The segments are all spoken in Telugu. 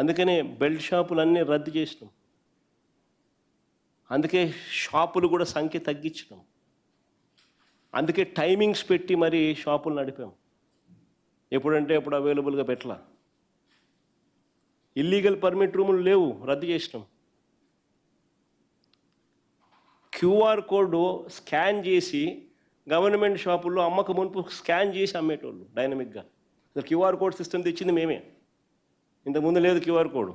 అందుకనే బెల్ట్ షాపులన్నీ రద్దు చేసినాం. అందుకే షాపులు కూడా సంఖ్య తగ్గించినాం. అందుకే టైమింగ్స్ పెట్టి మరి షాపులు నడిపాం. ఎప్పుడంటే ఎప్పుడు అవైలబుల్గా పెట్టలా. ఇల్లీగల్ పర్మిట్ రూములు లేవు రద్దు చేసినాం. క్యూఆర్ కోడ్ స్కాన్ చేసి గవర్నమెంట్ షాపుల్లో అమ్మక మునుపు స్కాన్ చేసి అమ్మేటోళ్ళు డైనమిక్గా. అసలు క్యూఆర్ కోడ్ సిస్టమ్ తెచ్చింది మేమే. ఇంతకుముందు లేదు క్యూఆర్ కోడ్.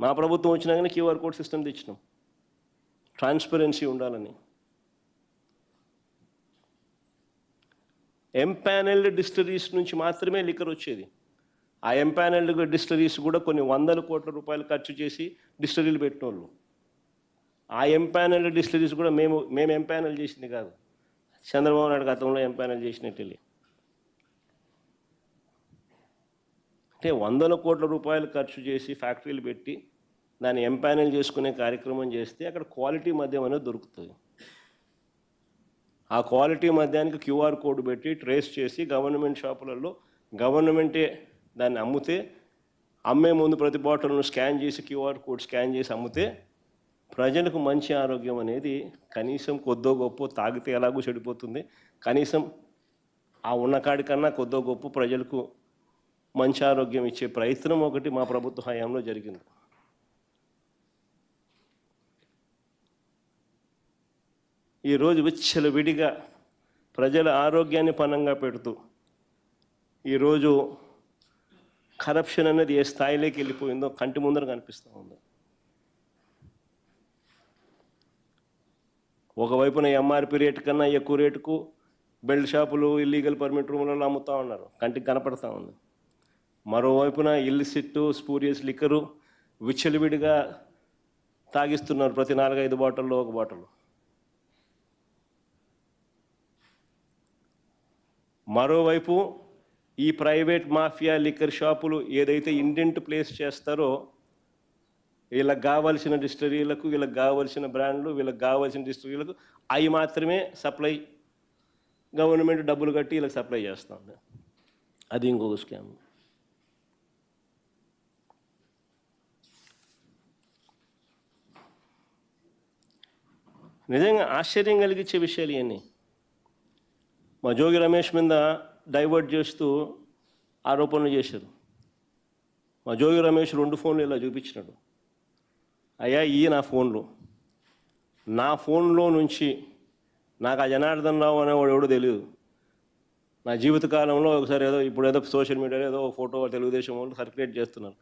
మా ప్రభుత్వం వచ్చినాకనే క్యూఆర్ కోడ్ సిస్టమ్ తెచ్చినాం. ట్రాన్స్పరెన్సీ ఉండాలని. ఎంపానెల్డ్ డిస్టరీస్ నుంచి మాత్రమే లిక్కర్ వచ్చేది. ఆ ఎంపానెల్డ్ డిస్టరీస్ కూడా కొన్ని వందల కోట్ల రూపాయలు ఖర్చు చేసి డిస్టరీలు పెట్టినోళ్ళు. ఆ ఎంపానెల్డ్ డిస్టరీస్ కూడా మేము మేము ఎంపానెల్ చేసింది కాదు. చంద్రబాబు నాయుడు గతంలో ఎంపానెల్ చేసినట్టు అంటే వందల కోట్ల రూపాయలు ఖర్చు చేసి ఫ్యాక్టరీలు పెట్టి దాన్ని ఎంపానల్ చేసుకునే కార్యక్రమం చేస్తే అక్కడ క్వాలిటీ మద్యం అనేది దొరుకుతుంది. ఆ క్వాలిటీ మద్యానికి క్యూఆర్ కోడ్ పెట్టి ట్రేస్ చేసి గవర్నమెంట్ షాపులలో గవర్నమెంటే దాన్ని అమ్మితే అమ్మే ముందు ప్రతి బాటిల్ను స్కాన్ చేసి క్యూఆర్ కోడ్ స్కాన్ చేసి అమ్మితే ప్రజలకు మంచి ఆరోగ్యం అనేది కనీసం కొద్దో గొప్ప తాగితే ఎలాగో చెడిపోతుంది. కనీసం ఆ ఉన్న కాడికన్నా కొద్దో గొప్ప ప్రజలకు మంచి ఆరోగ్యం ఇచ్చే ప్రయత్నం ఒకటి మా ప్రభుత్వ హయాంలో జరిగింది. ఈరోజు విచ్చలవిడిగా ప్రజల ఆరోగ్యాన్ని పనంగా పెడుతూ ఈరోజు కరప్షన్ అనేది ఏ స్థాయిలోకి వెళ్ళిపోయిందో కంటి ముందర కనిపిస్తూ ఉంది. ఒకవైపున ఎంఆర్పి రేటు కన్నా ఎక్కువ రేటుకు బెల్ట్ షాపులు ఇల్లీగల్ పర్మిట్ రూములలో అమ్ముతూ ఉన్నారు. కంటికి కనపడతా ఉంది. మరోవైపున ఇల్లిసిట్టు స్పూరియస్ లిక్కరు విచ్చలివిడిగా తాగిస్తున్నారు ప్రతి నాలుగైదు బాటిల్లో ఒక బాటిల్. మరోవైపు ఈ ప్రైవేట్ మాఫియా లిక్కర్ షాపులు ఏదైతే ఇండెంట్ ప్లేస్ చేస్తారో వీళ్ళకి కావాల్సిన డిస్టరీలకు వీళ్ళకి కావాల్సిన బ్రాండ్లు వీళ్ళకి కావాల్సిన డిస్టరీలకు అవి మాత్రమే సప్లై గవర్నమెంట్ డబ్బులు కట్టి వీళ్ళకి సప్లై చేస్తుంది అది ఇంకొక స్కామ్. నిజంగా ఆశ్చర్యం కలిగించే విషయాలు ఇవన్నీ. మా జోగి రమేష్ మీద డైవర్ట్ చేస్తూ ఆరోపణలు చేశారు. మా జోగి రమేష్ రెండు ఫోన్లు ఇలా చూపించినాడు. అయ్యా ఈ నా ఫోన్లో. నా ఫోన్లో నుంచి నాకు ఆ జనార్దన్ రావు అనేవాడు ఎవడో తెలియదు నా జీవితకాలంలో ఒకసారి ఏదో ఇప్పుడు ఏదో సోషల్ మీడియాలో ఏదో ఒక ఫోటో తెలుగుదేశం వాళ్ళు సర్క్యులేట్ చేస్తున్నారు.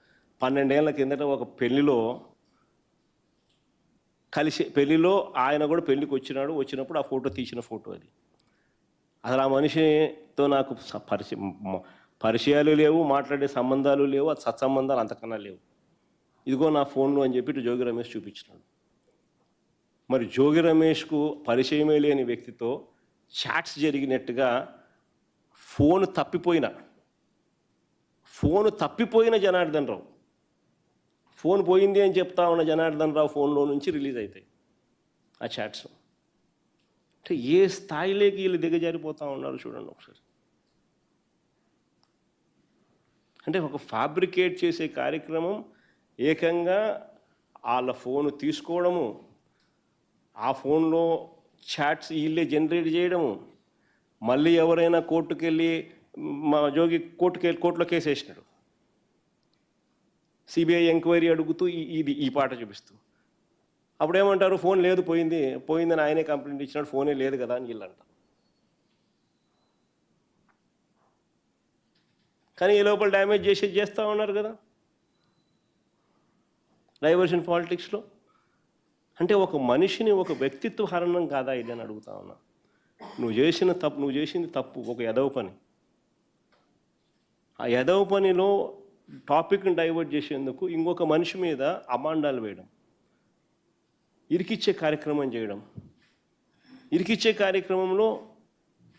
పన్నెండేళ్ళ కిందట ఒక పెళ్ళిలో కలిసి పెళ్ళిలో ఆయన కూడా పెళ్ళికి వచ్చినాడు. వచ్చినప్పుడు ఆ ఫోటో తీసిన ఫోటో అది. అసలు ఆ మనిషితో నాకు పరిచయం పరిచయాలు లేవు మాట్లాడే సంబంధాలు లేవు అది సత్సంబంధాలు అంతకన్నా లేవు. ఇదిగో నా ఫోన్లో అని చెప్పి జోగి రమేష్ చూపించినాడు. మరి జోగి రమేష్కు పరిచయమే లేని వ్యక్తితో చాట్స్ జరిగినట్టుగా ఫోన్ తప్పిపోయిన. ఫోన్ తప్పిపోయిన జనార్దన్ రావు. ఫోన్ పోయింది అని చెప్తా ఉన్న జనార్దన్ రావు ఫోన్లో నుంచి రిలీజ్ అవుతాయి ఆ చాట్స్. అంటే ఏ స్థాయిలోకి వీళ్ళు దిగజారిపోతూ ఉన్నారు చూడండి ఒకసారి. అంటే ఒక ఫ్యాబ్రికేట్ చేసే కార్యక్రమం ఏకంగా వాళ్ళ ఫోన్ తీసుకోవడము ఆ ఫోన్లో చాట్స్ వీళ్ళే జనరేట్ చేయడము మళ్ళీ ఎవరైనా కోర్టుకెళ్ళి మా జోగి కోర్టుకెళ్ళి కోర్టులో కేసు వేసినాడు. సిబిఐ ఎంక్వైరీ అడుగుతూ ఈ- ఇది ఈ పాట చూపిస్తూ. అప్పుడు ఏమంటారు ఫోన్ లేదు పోయింది పోయిందని ఆయనే కంప్లైంట్ ఇచ్చినాడు ఫోనే లేదు కదా అని వీళ్ళంట. కానీ ఈ లోపల డ్యామేజ్ చేసి చేస్తూ ఉన్నారు కదా. డైవర్షన్ పాలిటిక్స్లో. అంటే ఒక మనిషిని ఒక వ్యక్తిత్వ హరణం కాదా ఇది అని అడుగుతా ఉన్నా. నువ్వు చేసిన తప్పు నువ్వు చేసింది తప్పు ఒక ఎదవ పని. ఆ ఎదవ పనిలో టాపిక్ని డైవర్ట్ చేసేందుకు ఇంకొక మనిషి మీద అమాండాలు వేయడం ఇరికిచ్చే కార్యక్రమం చేయడం. ఇరికిచ్చే కార్యక్రమంలో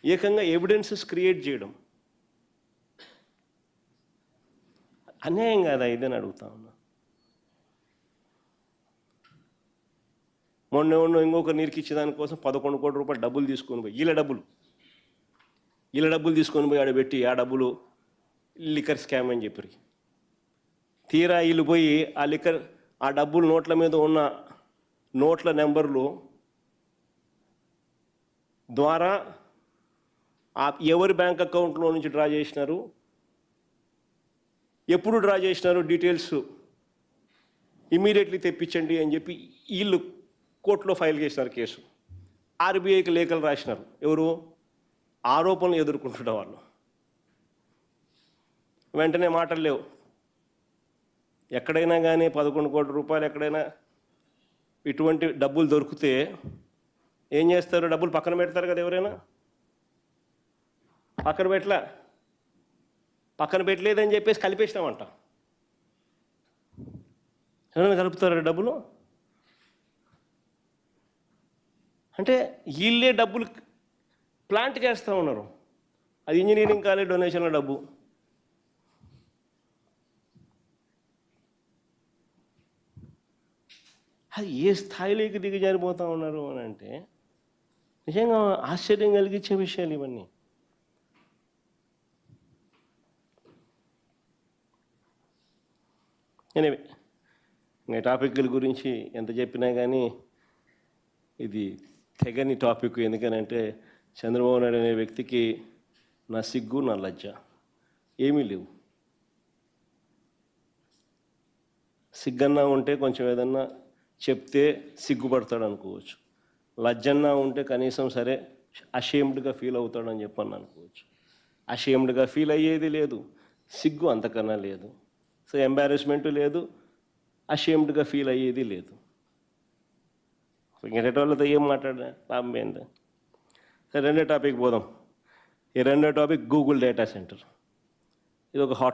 ఏకంగా ఎవిడెన్సెస్ క్రియేట్ చేయడం. అన్యాయం కాదా ఇదని అడుగుతా ఉన్నా. మొన్న మొన్న ఇంకొక నీరుకిచ్చే దానికోసం పదకొండు కోట్ల రూపాయలు డబ్బులు తీసుకొని పోయి ఇళ్ళ డబ్బులు. వీళ్ళ డబ్బులు తీసుకొని పోయి ఆడ పెట్టి ఆ డబ్బులు లిక్కర్ స్కామ్ అని చెప్పి తీరా వీళ్ళు పోయి ఆ లిక్కర్ ఆ డబ్బులు నోట్ల మీద ఉన్న నోట్ల నెంబర్లు ద్వారా ఆ ఎవరి బ్యాంక్ అకౌంట్లో నుంచి డ్రా చేసినారు? ఎప్పుడు డ్రా చేసినారు? డీటెయిల్స్ ఇమీడియట్లీ తెప్పించండి అని చెప్పి వీళ్ళు కోర్టులో ఫైల్ చేసినారు కేసు. ఆర్బీఐకి లేఖలు రాసినారు. ఎవరు? ఆరోపణలు ఎదుర్కొంటున్న వాళ్ళు. వెంటనే మాటలు లేవు. ఎక్కడైనా కానీ పదకొండు కోట్ల రూపాయలు ఎక్కడైనా ఇటువంటి డబ్బులు దొరికితే ఏం చేస్తారు? డబ్బులు పక్కన పెడతారు కదా ఎవరైనా? పక్కన పెట్టలా? పక్కన పెట్టలేదని చెప్పేసి కలిపేసినామంట. ఎవరైనా కలుపుతారా డబ్బులు? అంటే వీళ్ళే డబ్బులు ప్లాంట్ చేస్తూ ఉన్నారు. అది ఇంజనీరింగ్ కాలేజ్ డొనేషన్ల డబ్బు. అది ఏ స్థాయిలోకి దిగజారిపోతూ ఉన్నారు అని అంటే నిజంగా ఆశ్చర్యం కలిగించే విషయాలు ఇవన్నీ. ఎనివే ఇంకా టాపిక్ల గురించి ఎంత చెప్పినా కానీ ఇది తెగని టాపిక్. ఎందుకనంటే చంద్రబాబు నాయుడు అనే వ్యక్తికి నా సిగ్గు నా లజ్జ ఏమీ లేవు. సిగ్గన్నా ఉంటే కొంచెం ఏదన్నా చెప్తే సిగ్గుపడతాడు అనుకోవచ్చు. లజ్జన్నా ఉంటే కనీసం సరే అషేమ్డ్గా ఫీల్ అవుతాడని చెప్పని అనుకోవచ్చు. అషేమ్డ్గా ఫీల్ అయ్యేది లేదు. సిగ్గు అంతకన్నా లేదు. సో ఎంబారెస్మెంట్ లేదు. అషేమ్డ్గా ఫీల్ అయ్యేది లేదు. ఇంకటి వాళ్ళతో ఏం మాట్లాడే లాభం ఏంటి సరే రెండో టాపిక్ పోదాం. ఈ రెండో టాపిక్ గూగుల్ డేటా సెంటర్. ఇది ఒక హాట్